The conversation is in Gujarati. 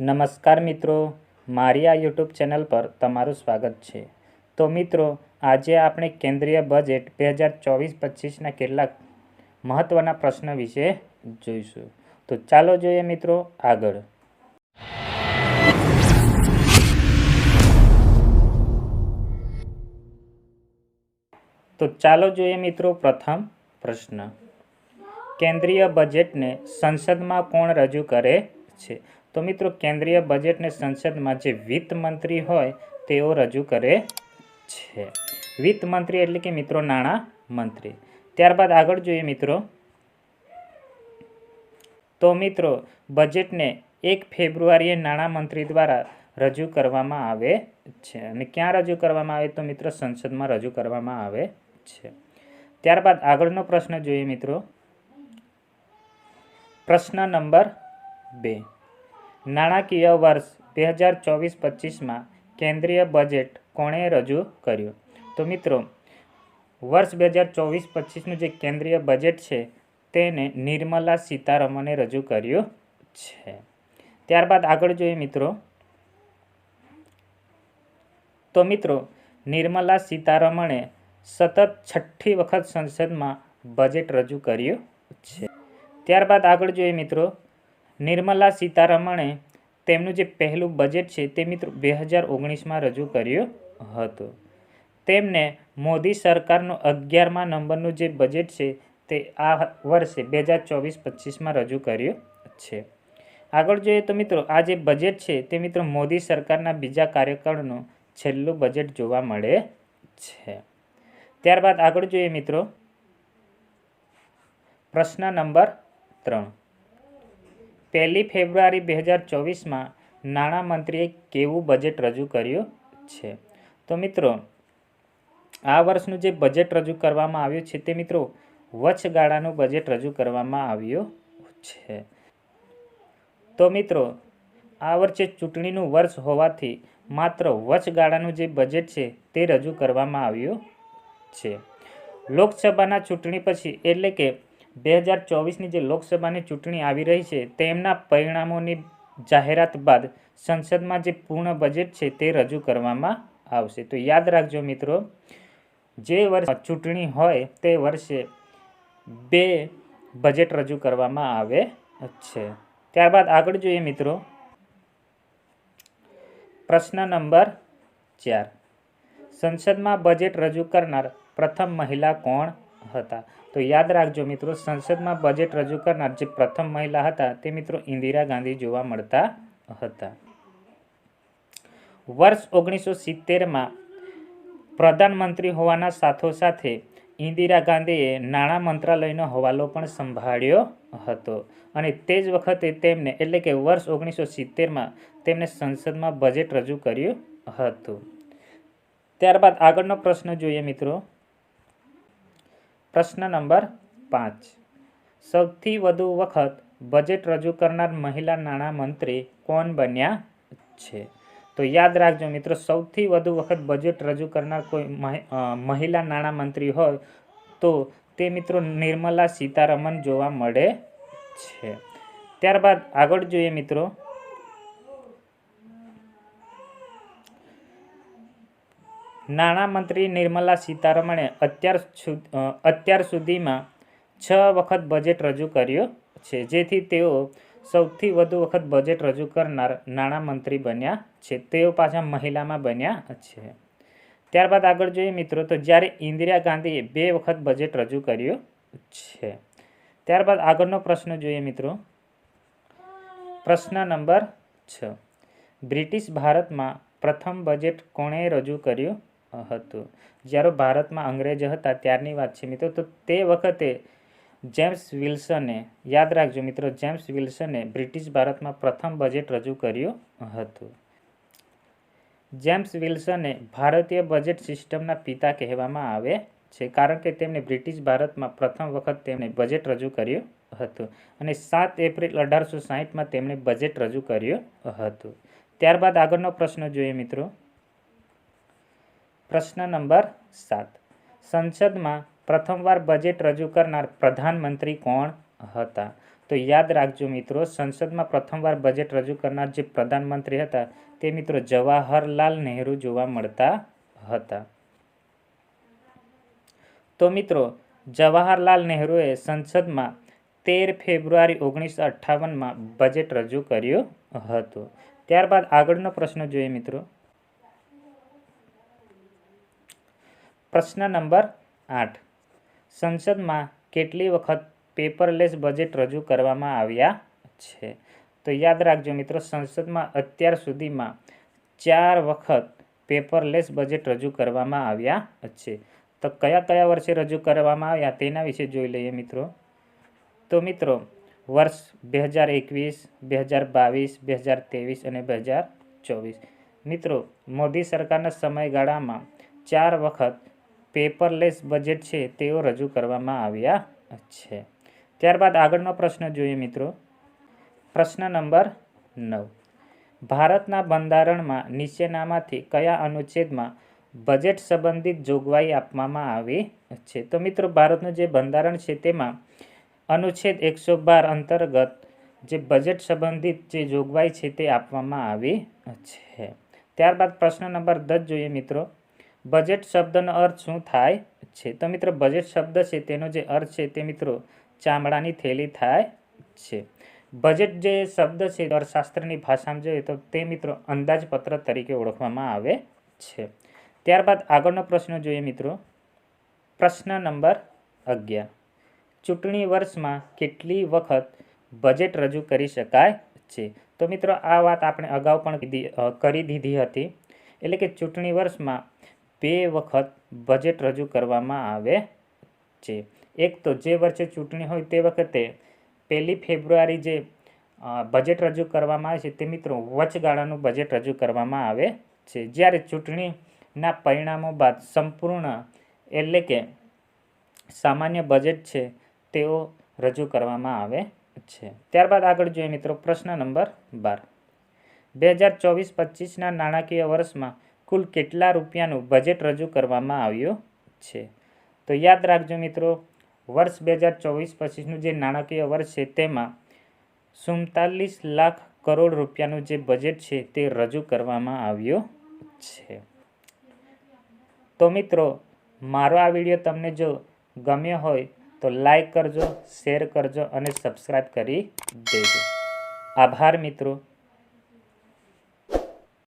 નમસ્કાર મિત્રો, મારી આ યુટ્યુબ ચેનલ પર તમારું સ્વાગત છે. તો મિત્રો, આજે આપણે કેન્દ્રીય બજેટ બે હજાર ચોવીસ પચીસના કેટલાક મહત્ત્વના પ્રશ્ન વિશે જોઈશું. તો ચાલો જોઈએ મિત્રો આગળ. તો ચાલો જોઈએ મિત્રો પ્રથમ પ્રશ્ન. કેન્દ્રીય બજેટને સંસદમાં કોણ રજૂ કરે? છે. તો મિત્રો, કેન્દ્રીય બજેટને સંસદમાં જે વિત્ત મંત્રી હોય, તેઓ રજૂ કરે છે. વિત્ત મંત્રી એટલે કે મિત્રો, નાણાં મંત્રી. ત્યારબાદ આગળ જોઈએ મિત્રો. તો મિત્રો, બજેટને એક ફેબ્રુઆરીએ નાણાં મંત્રી દ્વારા રજૂ કરવામાં આવે છે. અને ક્યાં રજૂ કરવામાં આવે તો મિત્રો, સંસદમાં રજૂ કરવામાં આવે છે. ત્યારબાદ આગળનો પ્રશ્ન જોઈએ મિત્રો. પ્રશ્ન નંબર બે. નાણાકીય વર્ષ બે હજાર ચોવીસ પચીસમાં કેન્દ્રીય બજેટ કોણે રજૂ કર્યું? તો મિત્રો, વર્ષ બે હજાર ચોવીસ પચીસનું જે કેન્દ્રીય બજેટ છે, તેને નિર્મલા સીતારમણે રજૂ કર્યું છે. ત્યારબાદ આગળ જોઈએ મિત્રો. તો મિત્રો, નિર્મલા સીતારમણે સતત છઠ્ઠી વખત સંસદમાં બજેટ રજૂ કર્યું છે. ત્યારબાદ આગળ જોઈએ મિત્રો. નિર્મલા સીતારમણે તેમનું જે પહેલું બજેટ છે તે મિત્રો બે હજાર ઓગણીસમાં રજૂ કર્યું હતું. તેમને મોદી સરકારનું અગિયારમા નંબરનું જે બજેટ છે તે આ વર્ષે બે હજાર ચોવીસ પચીસમાં રજૂ કર્યું છે. આગળ જોઈએ તો મિત્રો આ જે બજેટ છે તે મિત્રો મોદી સરકારના બીજા કાર્યકાળનું છેલ્લું બજેટ જોવા મળે છે. ત્યારબાદ આગળ જોઈએ મિત્રો પ્રશ્ન નંબર ત્રણ. પહેલી ફેબ્રુઆરી બે હજાર ચોવીસમાં નાણામંત્રીએ કેવું બજેટ રજૂ કર્યું છે? તો મિત્રો, આ વર્ષનું જે બજેટ રજૂ કરવામાં આવ્યું છે તે મિત્રો વચગાળાનું બજેટ રજૂ કરવામાં આવ્યું છે. તો મિત્રો, આ વર્ષે ચૂંટણીનું વર્ષ હોવાથી માત્ર વચગાળાનું જે બજેટ છે તે રજૂ કરવામાં આવ્યું છે. લોકસભાના ચૂંટણી પછી એટલે કે બે હજાર ચોવીસની જે લોકસભાની ચૂંટણી આવી રહી છે, તેમના પરિણામોની જાહેરાત બાદ સંસદમાં જે પૂર્ણ બજેટ છે તે રજૂ કરવામાં આવશે. તો યાદ રાખજો મિત્રો, જે વર્ષ ચૂંટણી હોય તે વર્ષે બે બજેટ રજૂ કરવામાં આવે છે. ત્યારબાદ આગળ જોઈએ મિત્રો, પ્રશ્ન નંબર ચાર. સંસદમાં બજેટ રજૂ કરનાર પ્રથમ મહિલા કોણ? હતા. તો યાદ રાખજો મિત્રો, સંસદમાં બજેટ રજૂ કરનાર જે પ્રથમ મહિલા હતા, તે મિત્રો ઇન્દિરા ગાંધી જોવા મળતા હતા. વર્ષ ઓગણીસો સિત્તેરમાં પ્રધાનમંત્રી હોવાના સાથોસાથે ઇન્દિરા ગાંધીએ નાણાં મંત્રાલયનો હવાલો પણ સંભાળ્યો હતો. અને તે જ વખતે તેમને, એટલે કે વર્ષ ઓગણીસો સિત્તેરમાં તેમને સંસદમાં બજેટ રજૂ કર્યું હતું. ત્યારબાદ આગળનો પ્રશ્ન જોઈએ મિત્રો. પ્રશ્ન નંબર પાંચ. સૌથી વધુ વખત બજેટ રજૂ કરનાર મહિલા નાણાં મંત્રી કોણ બન્યા છે? તો યાદ રાખજો મિત્રો, સૌથી વધુ વખત બજેટ રજૂ કરનાર કોઈ મહિલા નાણાં મંત્રી હોય તો તે મિત્રો નિર્મલા સીતારમણ જોવા મળે છે. ત્યારબાદ આગળ જોઈએ મિત્રો નાણામંત્રી નિર્મલા સીતારમણે અત્યાર અત્યાર સુધીમાં છ વખત બજેટ રજૂ કર્યું છે. જેથી તેઓ સૌથી વધુ વખત બજેટ રજૂ કરનાર નાણામંત્રી બન્યા છે. તેઓ પાછા મહિલામાં બન્યા છે. ત્યારબાદ આગળ જોઈએ મિત્રો, તો જ્યારે ઇન્દિરા ગાંધીએ બે વખત બજેટ રજૂ કર્યું છે. ત્યારબાદ આગળનો પ્રશ્ન જોઈએ મિત્રો. પ્રશ્ન નંબર છ. બ્રિટિશ ભારતમાં પ્રથમ બજેટ કોણે રજૂ કર્યું? હતું. જ્યારે ભારતમાં અંગ્રેજો હતા ત્યારની વાત છે મિત્રો, તો તે વખતે જેમ્સ વિલ્સને, યાદ રાખજો મિત્રો, જેમ્સ વિલ્સને બ્રિટિશ ભારતમાં પ્રથમ બજેટ રજૂ કર્યું હતું. જેમ્સ વિલ્સને ભારતીય બજેટ સિસ્ટમના પિતા કહેવામાં આવે છે કારણ કે તેમણે બ્રિટિશ ભારતમાં પ્રથમ વખત તેમણે બજેટ રજૂ કર્યું હતું અને સાત એપ્રિલ અઢારસો સાહીઠમાં તેમણે બજેટ રજૂ કર્યું હતું. ત્યારબાદ આગળનો પ્રશ્ન જોઈએ મિત્રો. પ્રશ્ન નંબર સાત. સંસદમાં પ્રથમવાર બજેટ રજૂ કરનાર પ્રધાનમંત્રી કોણ હતા? તો યાદ રાખજો મિત્રો, સંસદમાં પ્રથમવાર બજેટ રજૂ કરનાર જે પ્રધાનમંત્રી હતા, તે મિત્રો જવાહરલાલ નહેરુ જોવા મળતા હતા. તો મિત્રો, જવાહરલાલ નહેરુએ સંસદમાં તેર ફેબ્રુઆરી ઓગણીસો અઠ્ઠાવનમાં બજેટ રજૂ કર્યું હતું. ત્યારબાદ આગળનો પ્રશ્ન જોઈએ મિત્રો. પ્રશ્ન નંબર આઠ. સંસદમાં કેટલી વખત પેપરલેસ બજેટ રજૂ કરવામાં આવ્યા છે? તો યાદ રાખજો મિત્રો, સંસદમાં અત્યાર સુધીમાં ચાર વખત પેપરલેસ બજેટ રજૂ કરવામાં આવ્યા છે. તો કયા કયા વર્ષે રજૂ કરવામાં આવ્યા તેના વિશે જોઈ લઈએ મિત્રો. તો મિત્રો, વર્ષ બે હજાર એકવીસ, બે હજાર બાવીસ, બે હજાર ત્રેવીસ અને બે હજાર ચોવીસ. મિત્રો, મોદી સરકારના સમયગાળામાં ચાર વખત પેપરલેસ બજેટ છે તેઓ રજૂ કરવામાં આવ્યા છે. ત્યારબાદ આગળનો પ્રશ્ન જોઈએ મિત્રો. પ્રશ્ન નંબર નવ. ભારતના બંધારણમાં નીચેનામાંથી કયા અનુચ્છેદમાં બજેટ સંબંધિત જોગવાઈ આપવામાં આવી છે? તો મિત્રો, ભારતનું જે બંધારણ છે તેમાં અનુચ્છેદ એકસો બાર અંતર્ગત જે બજેટ સંબંધિત જે જોગવાઈ છે તે આપવામાં આવી છે. ત્યારબાદ પ્રશ્ન નંબર દસ જોઈએ મિત્રો. બજેટ શબ્દનો અર્થ શું થાય છે? તો મિત્રો, બજેટ શબ્દ છે, તેનો જે અર્થ છે તે મિત્રો ચામડાની થેલી થાય છે. બજેટ જે શબ્દ છે, અર્થશાસ્ત્રની ભાષામાં જોઈએ તો તે મિત્રો અંદાજપત્ર તરીકે ઓળખવામાં આવે છે. ત્યારબાદ આગળનો પ્રશ્ન જોઈએ મિત્રો. પ્રશ્ન નંબર અગિયાર. ચૂંટણી વર્ષમાં કેટલી વખત બજેટ રજૂ કરી શકાય છે? તો મિત્રો, આ વાત આપણે અગાઉ પણ કરી દીધી હતી. એટલે કે ચૂંટણી વર્ષમાં બે વખત બજેટ રજૂ કરવામાં આવે છે. એક તો જે વર્ષે ચૂંટણી હોય તે વખતે પહેલી ફેબ્રુઆરી જે બજેટ રજૂ કરવામાં આવે છે તે મિત્રો વચગાળાનું બજેટ રજૂ કરવામાં આવે છે. જ્યારે ચૂંટણીના પરિણામો બાદ સંપૂર્ણ એટલે કે સામાન્ય બજેટ છે તેઓ રજૂ કરવામાં આવે છે. ત્યારબાદ આગળ જોઈએ મિત્રો પ્રશ્ન નંબર બાર. બે હજાર ચોવીસ પચીસના નાણાકીય વર્ષમાં કુલ કેટલા રૂપિયાનું બજેટ રજૂ કરવામાં આવ્યું છે? તો યાદ રાખજો મિત્રો, વર્ષ બે હજાર ચોવીસ પચીસનું જે નાણાકીય વર્ષ છે, તેમાં સુડતાલીસ લાખ કરોડ રૂપિયાનું જે બજેટ છે, તે રજૂ કરવામાં આવ્યું છે. તો મિત્રો, મારો આ વીડિયો તમને જો ગમ્યો હોય, તો લાઈક કરજો, શેર કરજો અને સબસ્ક્રાઈબ કરી દેજો. આભાર મિત્રો.